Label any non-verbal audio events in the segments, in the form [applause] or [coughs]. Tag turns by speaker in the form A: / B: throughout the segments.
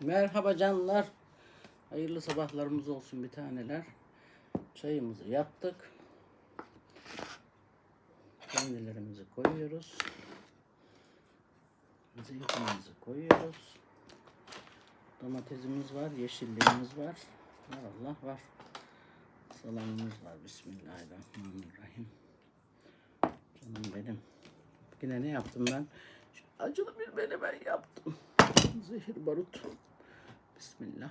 A: Merhaba canlar. Hayırlı sabahlarımız olsun bir taneler. Çayımızı yaptık. Kendilerimizi koyuyoruz. Zeytinimizi koyuyoruz. Domatesimiz var, yeşilliğimiz var. Var Allah var. Salamımız var. Bismillahirrahmanirrahim. Canım benim. Yine ne yaptım ben? Şu acılı bir menemen yaptım. Zehir barut. Bismillah.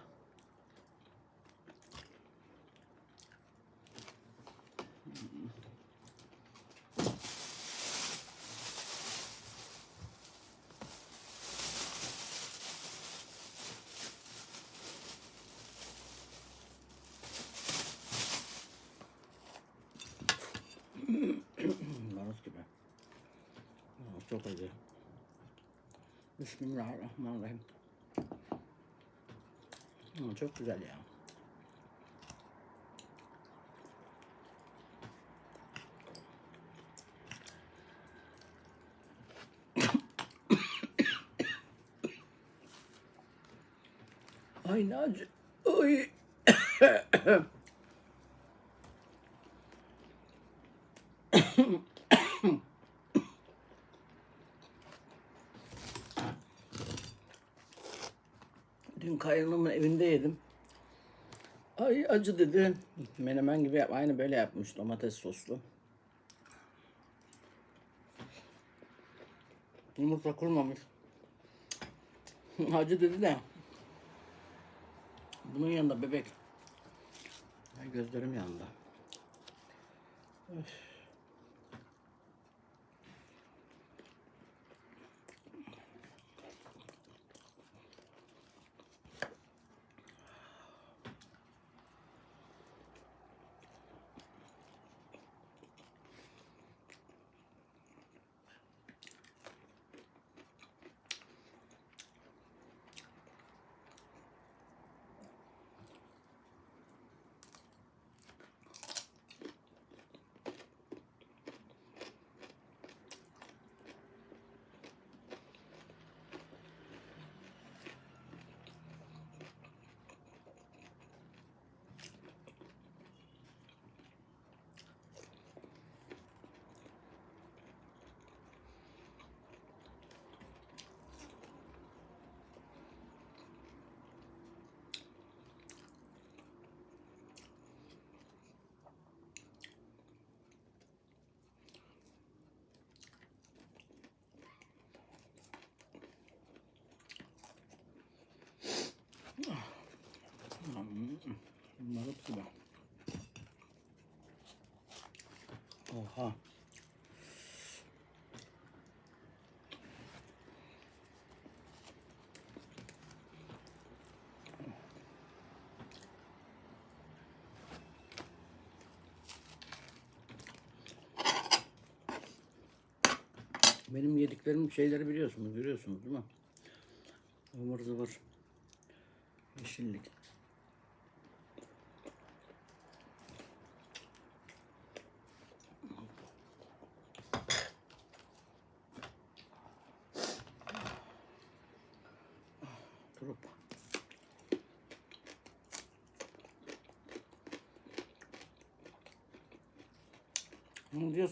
A: [clears throat] Barut gibi. Çok acı. Bismillahirrahmanirrahim. Aa, Çok güzel ya. [coughs] Ay ne acı. Ay. [coughs] Kaynanamın evinde yedim. Ay acı dedi. Menemen gibi yap. Aynı böyle yapmış domates soslu. Yumurta kurmamış. acı dedi de. Bunun yanında bebek. Ay gözlerim yandı. Öf. Barut gibi. Oha. Benim yediklerim şeyleri biliyorsunuz, görüyorsunuz değil mi? Ivır zıvır. Yeşillik. Turup.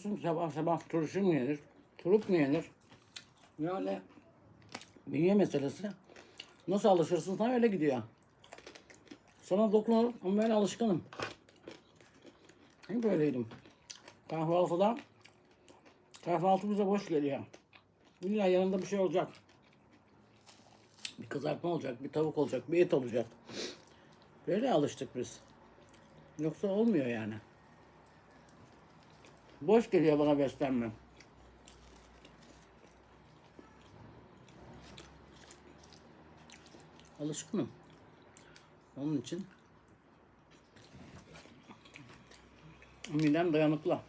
A: Diyorsun sabah sabah turşu mu yenir? Turup mu yenir? Yani bünye meselesi. Nasıl alışırsın sana öyle gidiyor. Sana dokunur ama ben alışkınım. Hep böyleydim. Kahvaltıda kahvaltı bize boş geliyor. İlla yanında bir şey olacak. Bir kızartma olacak, bir tavuk olacak, bir et olacak. Böyle alıştık biz. Yoksa olmuyor yani. Boş geliyor bana beslenme. Alışkınım. Onun için midem dayanıklı.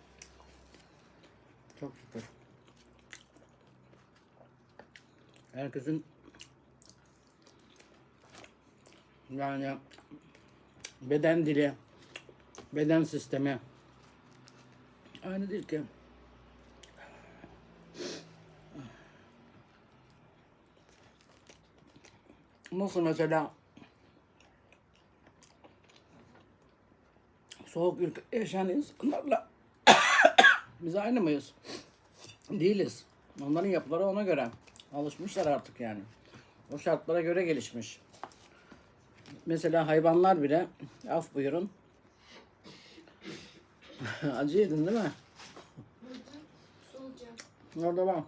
A: Çok şükür. Herkesin yani beden dili, beden sistemi aynı değil ki. Nasıl mesela soğuk ülke yaşayan insanlarla [coughs] biz aynı mıyız? Değiliz. Onların yapıları ona göre. Alışmışlar artık yani. O şartlara göre gelişmiş. Mesela hayvanlar bile af buyurun. [laughs] Acı yedin değil mi? Orada var.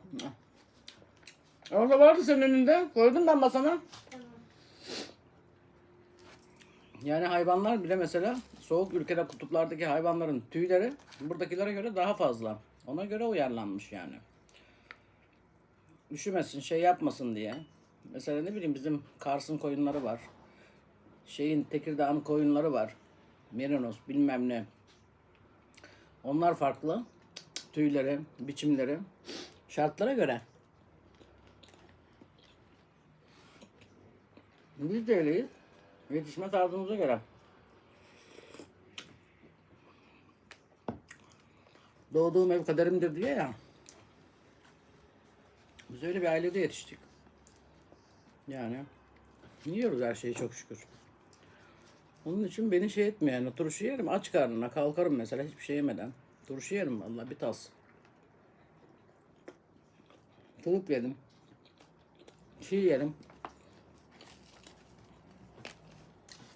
A: Orada vardı senin önünde. Koydum ben masana.
B: Tamam.
A: Yani hayvanlar bile mesela soğuk ülkede kutuplardaki hayvanların tüyleri buradakilere göre daha fazla. Ona göre uyarlanmış yani. Üşümesin, şey yapmasın diye. Mesela ne bileyim bizim Kars'ın koyunları var. Şeyin Tekirdağ'ın koyunları var. Merinos bilmem ne. Onlar farklı. Tüyleri, biçimleri. Şartlara göre. Biz de öyleyiz. Yetişme tarzımıza göre. Doğduğum ev kaderimdir diyor ya. Biz öyle bir ailede yetiştik. Yani yiyoruz her şeyi çok şükür. Onun için beni şey etmiyor yani turşu yerim aç karnına kalkarım mesela hiçbir şey yemeden. Turşu yerim vallahi bir tas. Tılıp yedim. Çiğ yerim.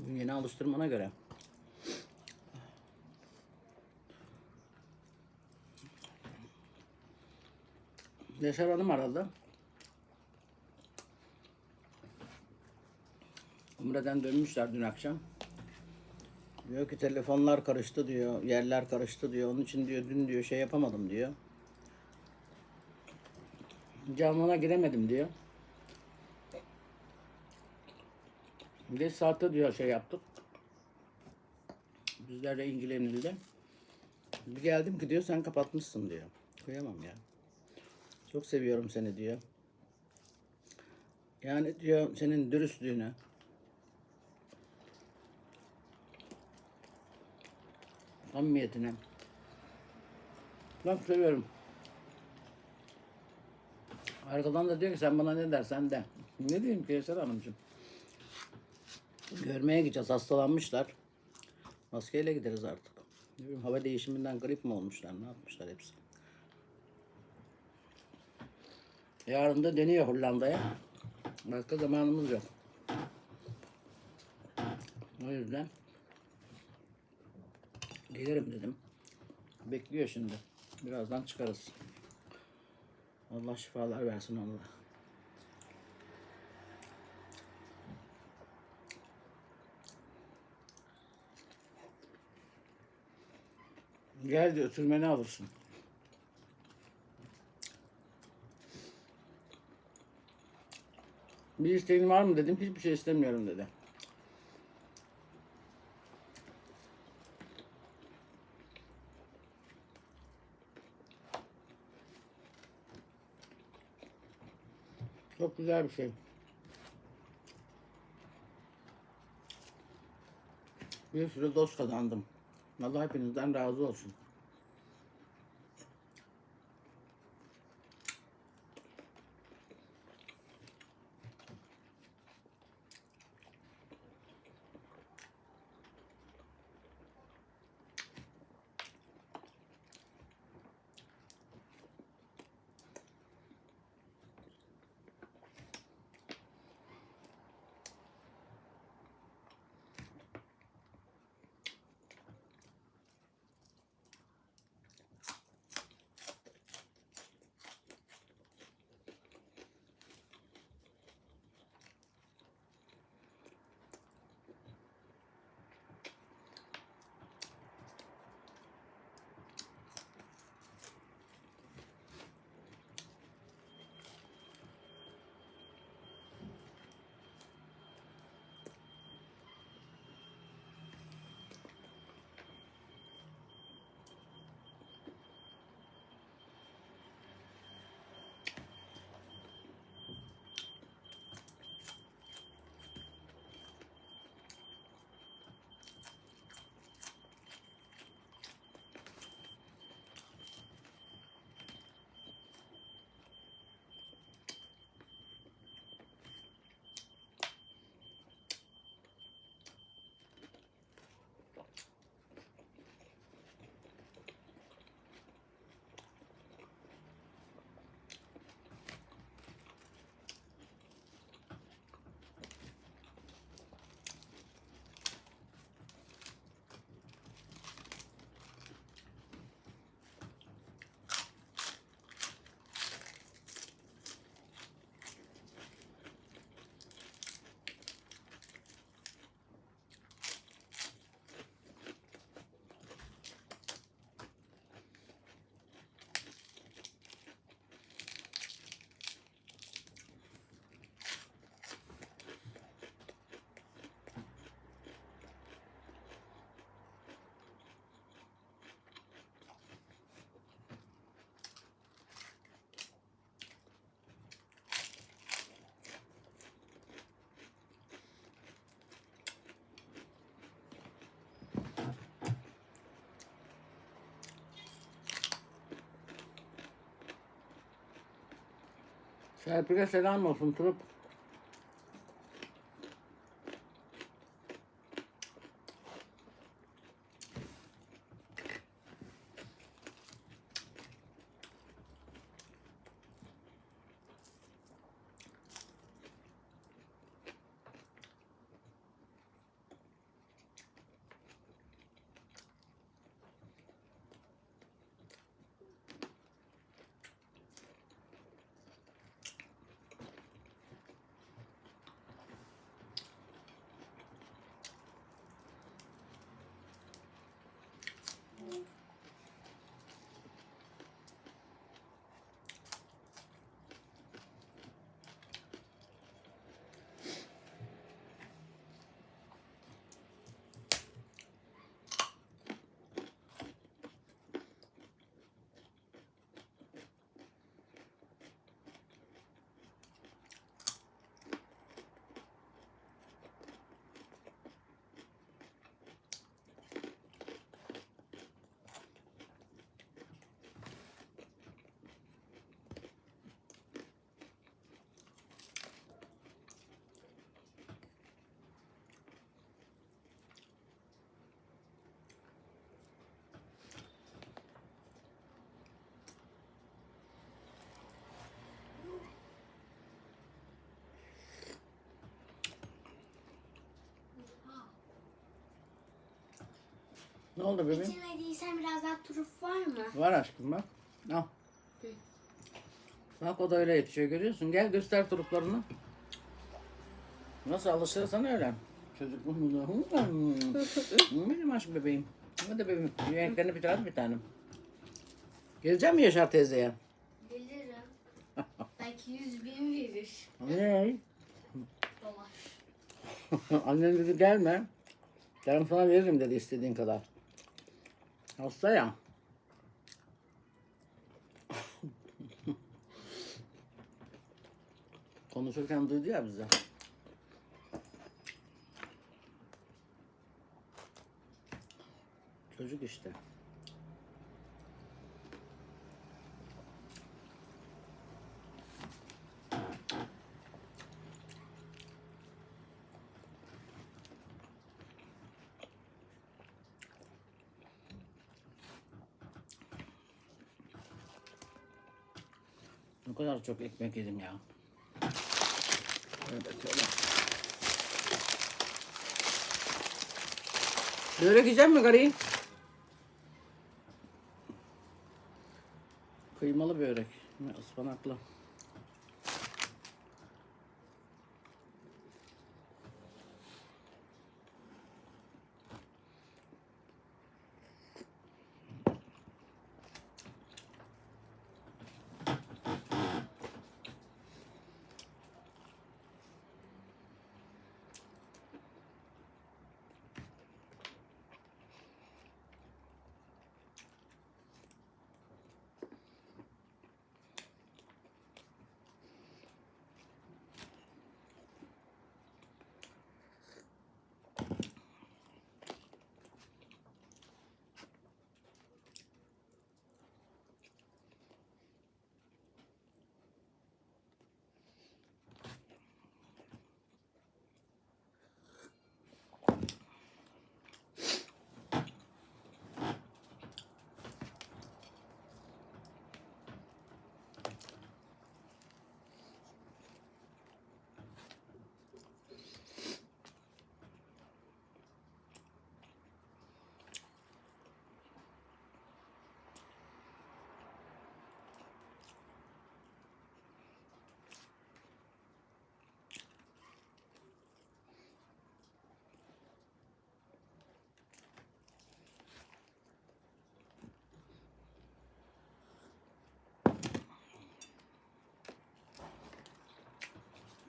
A: Yeni alıştırmana göre. Yaşar Hanım aradı. Umre'den dönmüşler dün akşam. Diyor ki telefonlar karıştı diyor, yerler karıştı diyor. Onun için diyor dün diyor şey yapamadım diyor. Camına giremedim diyor. Geç saatte diyor şey yaptık. Bizlerle ilgilenildi. Bir geldim ki diyor sen kapatmışsın diyor. Kıyamam ya. Çok seviyorum seni diyor. Yani diyor senin dürüstlüğüne. Samimiyetine. Çok seviyorum. Arkadan da diyor ki sen bana ne dersen de. Ne diyeyim ki Eser Hanımcığım? Görmeye gideceğiz. Hastalanmışlar. Maskeyle gideriz artık. Hava değişiminden grip mi olmuşlar? Ne yapmışlar hepsi? Yarın da deniyor Hollanda'ya. Başka zamanımız yok. O yüzden gelirim dedim. Bekliyor şimdi. Birazdan çıkarız. Allah şifalar versin Allah. Gel diyor sürmeni alırsın. Bir isteğin var mı dedim. Hiçbir şey istemiyorum dedi. Çok güzel bir şey. Bir sürü dost kazandım. Allah hepinizden razı olsun. Serpil'e selam olsun Turup. Ne oldu bebeğim?
B: Bitirmediysen biraz daha turuf var mı?
A: Var aşkım bak. Al. Bak o da öyle yetişiyor görüyorsun. Gel göster turuplarını. Nasıl alışırsan öyle. Çocuk bunu da. [laughs] Benim aşk bebeğim. Hadi bebeğim. Yemeklerini bitir hadi bir tanem. Gelecek mi Yaşar teyzeye?
B: Bilirim. Belki yüz bin verir.
A: Ne?
B: Dolar. [laughs]
A: Annen dedi gelme. Yarın sana veririm dedi istediğin kadar. Hasta ya. Konuşurken duydu ya bize. Çocuk işte. Kadar çok ekmek yedim ya. Evet. Börek yiyecek mi gari? Kıymalı börek. Ne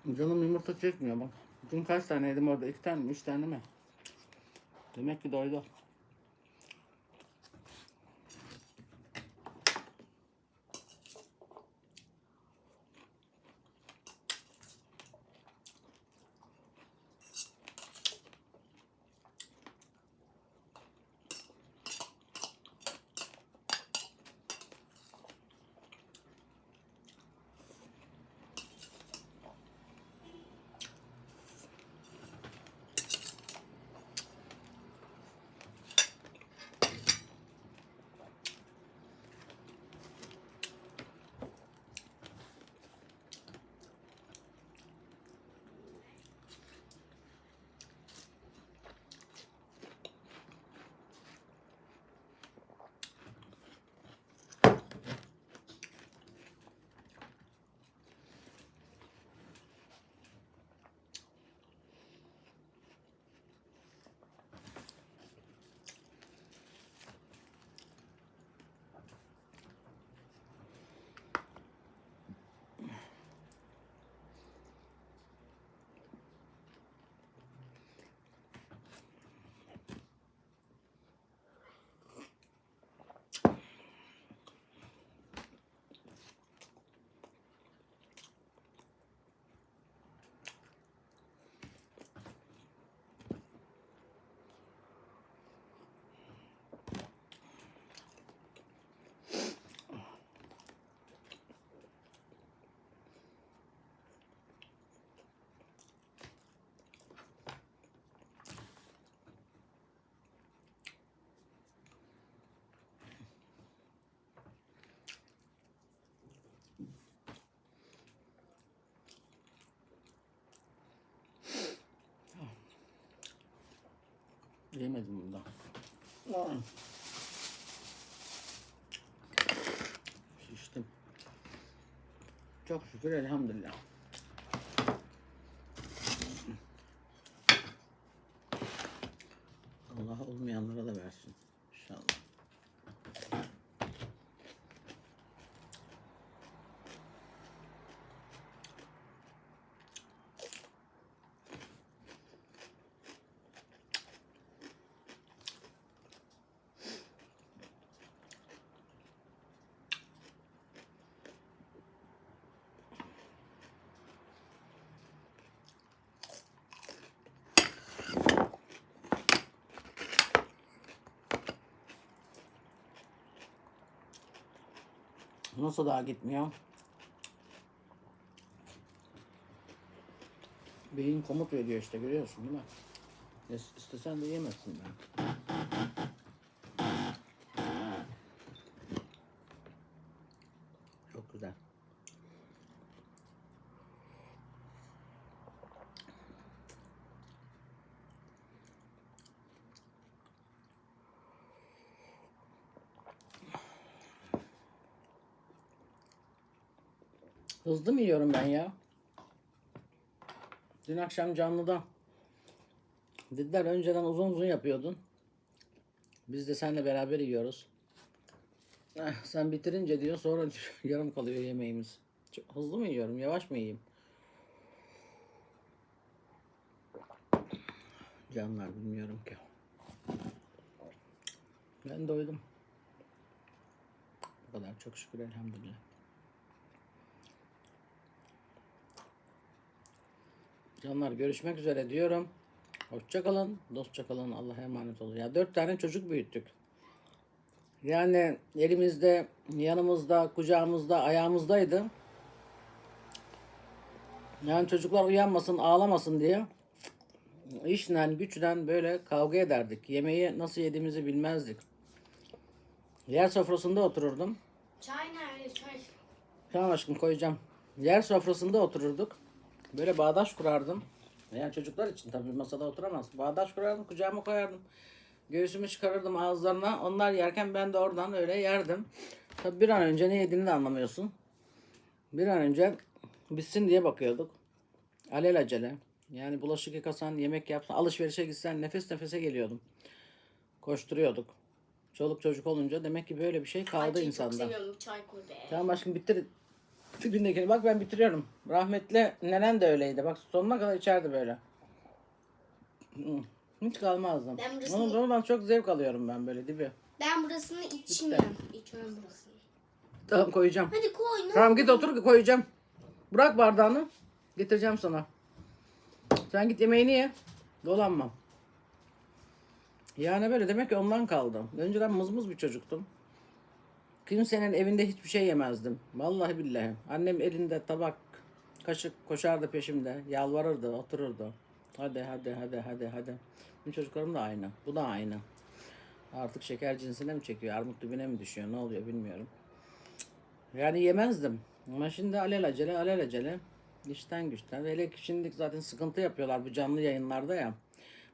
A: Canım yumurta çekmiyor bak. Dün kaç tane yedim orada? İki tane mi? Üç tane mi? Demek ki doydu. Yemedim bundan. Şiştim. Çok şükür elhamdülillah. Allah olmayanlara da versin. İnşallah. Nasıl daha gitmiyor? Beyin komut veriyor işte görüyorsun değil mi? İs- İstesen de yemezsin ben. Çok güzel. Hızlı mı yiyorum ben ya? Dün akşam canlıda dediler önceden uzun uzun yapıyordun. Biz de seninle beraber yiyoruz. Eh, sen bitirince diyor sonra [laughs] yarım kalıyor yemeğimiz. Çok hızlı mı yiyorum? Yavaş mı yiyeyim? Canlar bilmiyorum ki. Ben doydum. Bu kadar çok şükür elhamdülillah. Canlar görüşmek üzere diyorum. Hoşça kalın, dostça kalın. Allah'a emanet olun. Ya dört tane çocuk büyüttük. Yani elimizde, yanımızda, kucağımızda, ayağımızdaydı. Yani çocuklar uyanmasın, ağlamasın diye işle, güçle böyle kavga ederdik. Yemeği nasıl yediğimizi bilmezdik. Yer sofrasında otururdum.
B: Çay nerede çay?
A: Tamam aşkım koyacağım. Yer sofrasında otururduk. Böyle bağdaş kurardım. Yani çocuklar için tabii masada oturamaz. Bağdaş kurardım, kucağıma koyardım. Göğsümü çıkarırdım ağızlarına. Onlar yerken ben de oradan öyle yerdim. Tabii bir an önce ne yediğini de anlamıyorsun. Bir an önce bitsin diye bakıyorduk. Alelacele. Yani bulaşık yıkasan, yemek yapsan, alışverişe gitsen nefes nefese geliyordum. Koşturuyorduk. Çoluk çocuk olunca demek ki böyle bir şey kaldı
B: Çayı
A: insanda.
B: çok seviyorum çay koy be.
A: Tamam aşkım bitir. Dibindekini bak ben bitiriyorum. Rahmetli nenen de öyleydi. Bak sonuna kadar içerdi böyle. Hiç kalmazdım.
B: Ben burasını-
A: Onun ondan çok zevk alıyorum ben böyle dibi.
B: Ben burasını içmiyorum. İçiyorum burasını.
A: Tamam koyacağım.
B: Hadi koy ne
A: Tamam git otur koyacağım. Bırak bardağını. Getireceğim sana. Sen git yemeğini ye. Dolanma. Yani böyle demek ki ondan kaldı. Önceden mızmız bir çocuktum. Kimsenin evinde hiçbir şey yemezdim. Vallahi billahi. Annem elinde tabak, kaşık koşardı peşimde. Yalvarırdı, otururdu. Hadi hadi hadi hadi hadi. Benim çocuklarım da aynı. Bu da aynı. Artık şeker cinsine mi çekiyor? Armut dibine mi düşüyor? Ne oluyor bilmiyorum. Yani yemezdim. Ama şimdi alelacele alelacele işten güçten. Hele ki şimdi zaten sıkıntı yapıyorlar bu canlı yayınlarda ya.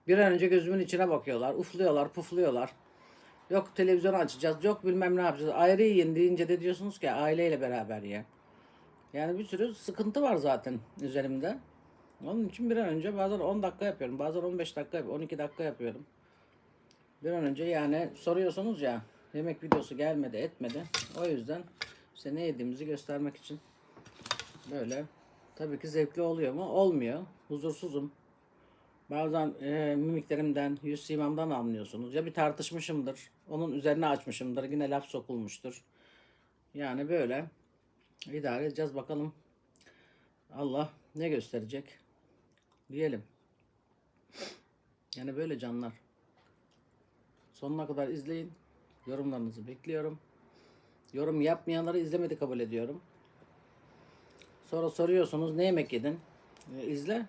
A: Bir an önce gözümün içine bakıyorlar. Ufluyorlar, pufluyorlar. Yok televizyon açacağız, yok bilmem ne yapacağız. Ayrı yiyin deyince de diyorsunuz ki aileyle beraber ye. Yani bir sürü sıkıntı var zaten üzerimde. Onun için bir an önce bazen 10 dakika yapıyorum. Bazen 15 dakika, 12 dakika yapıyorum. Bir an önce yani soruyorsunuz ya yemek videosu gelmedi etmedi. O yüzden işte ne yediğimizi göstermek için böyle tabii ki zevkli oluyor mu? Olmuyor. Huzursuzum. Bazen e, mimiklerimden, yüz simamdan anlıyorsunuz. Ya bir tartışmışımdır. Onun üzerine açmışımdır. Yine laf sokulmuştur. Yani böyle idare edeceğiz bakalım. Allah ne gösterecek diyelim. Yani böyle canlar. Sonuna kadar izleyin. Yorumlarınızı bekliyorum. Yorum yapmayanları izlemedi kabul ediyorum. Sonra soruyorsunuz ne yemek yedin? E, izle.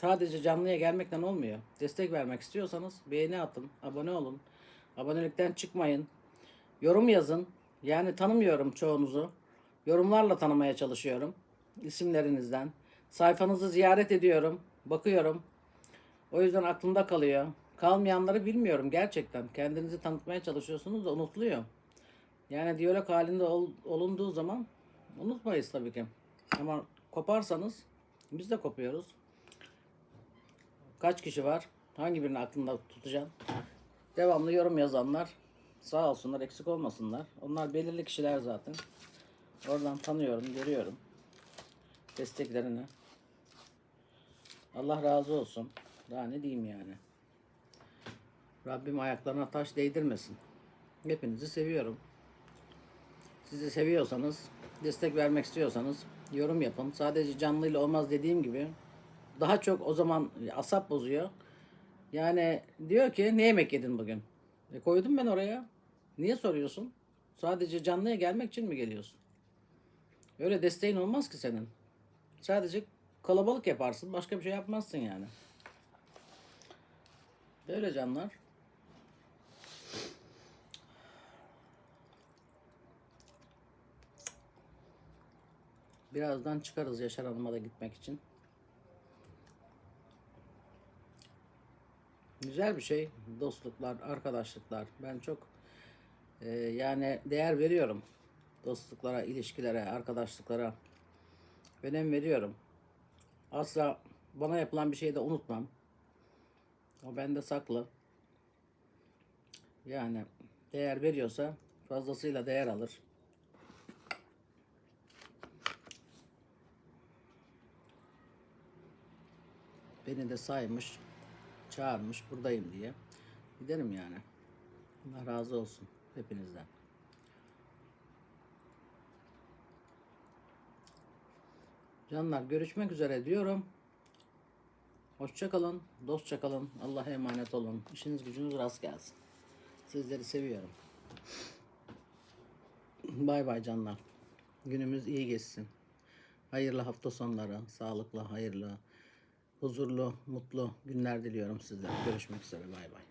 A: Sadece canlıya gelmekten olmuyor. Destek vermek istiyorsanız beğeni atın, abone olun. Abonelikten çıkmayın. Yorum yazın. Yani tanımıyorum çoğunuzu. Yorumlarla tanımaya çalışıyorum. İsimlerinizden. Sayfanızı ziyaret ediyorum. Bakıyorum. O yüzden aklımda kalıyor. kalmayanları bilmiyorum gerçekten. Kendinizi tanıtmaya çalışıyorsunuz da unutuluyor. Yani diyalog halinde ol- olunduğu zaman unutmayız tabii ki. Ama koparsanız biz de kopuyoruz. Kaç kişi var? Hangi birini aklında tutacaksın? Devamlı yorum yazanlar sağ olsunlar eksik olmasınlar. Onlar belirli kişiler zaten. Oradan tanıyorum, görüyorum. Desteklerini. Allah razı olsun. Daha ne diyeyim yani. Rabbim ayaklarına taş değdirmesin. Hepinizi seviyorum. Sizi seviyorsanız, destek vermek istiyorsanız yorum yapın. Sadece canlıyla olmaz dediğim gibi. Daha çok o zaman asap bozuyor. Yani diyor ki ne yemek yedin bugün? E koydum ben oraya. Niye soruyorsun? Sadece canlıya gelmek için mi geliyorsun? Öyle desteğin olmaz ki senin. Sadece kalabalık yaparsın. Başka bir şey yapmazsın yani. Böyle canlar. Birazdan çıkarız Yaşar Hanım'a da gitmek için. Güzel bir şey. Dostluklar, arkadaşlıklar. Ben çok e, yani değer veriyorum. Dostluklara, ilişkilere, arkadaşlıklara önem veriyorum. Asla bana yapılan bir şeyi de unutmam. O bende saklı. Yani değer veriyorsa fazlasıyla değer alır. Beni de saymış, çağırmış buradayım diye. Giderim yani. Allah razı olsun hepinizden. Canlar görüşmek üzere diyorum. Hoşça kalın, dostça kalın. Allah'a emanet olun. İşiniz gücünüz rast gelsin. Sizleri seviyorum. Bay bay canlar. Günümüz iyi geçsin. Hayırlı hafta sonları, sağlıklı, hayırlı, huzurlu, mutlu günler diliyorum sizlere. Görüşmek üzere. Bay bay.